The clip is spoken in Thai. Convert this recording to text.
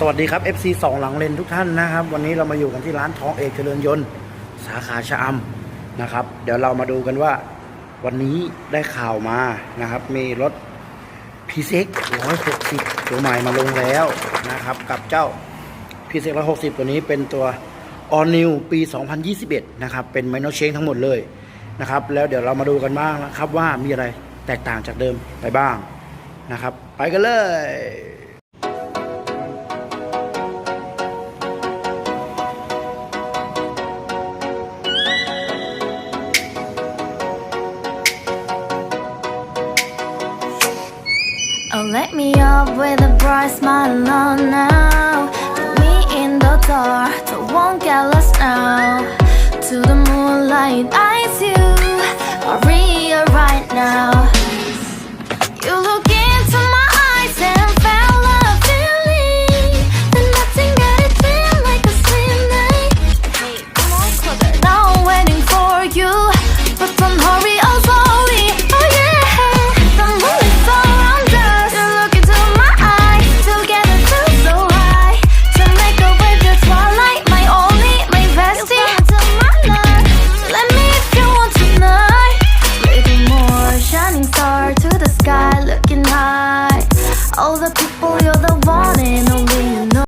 สวัสดีครับ FC สองหลังเลนทุกท่านนะครับ วันนี้เรามาอยู่กันที่ร้านทองเอกเจริญยนต์ สาขาชะอำนะครับ เดี๋ยวเรามาดูกันว่า วันนี้ได้ข่าวมานะครับ มีรถ p ีเซ็กร้อยหกสิบตัวใหม่มาลงแล้วนะครับ กับเจ้า p ีเซ็กร้อยหกสิบตัวนี้เป็นตัว All New ปี 2021 นะครับ เป็นไมโนเชงทั้งหมดเลยนะครับ แล้วเดี๋ยวเรามาดูกันบ้างนะครับว่ามีอะไรแตกต่างจากเดิมไปบ้างนะครับ ไปกันเลย Oh, let me up with a bright smile on now. Put me in the dark, don't won't get lost now. To the moonlight, eyes you are real right now. to the sky, looking high. All the people, you're the one and only.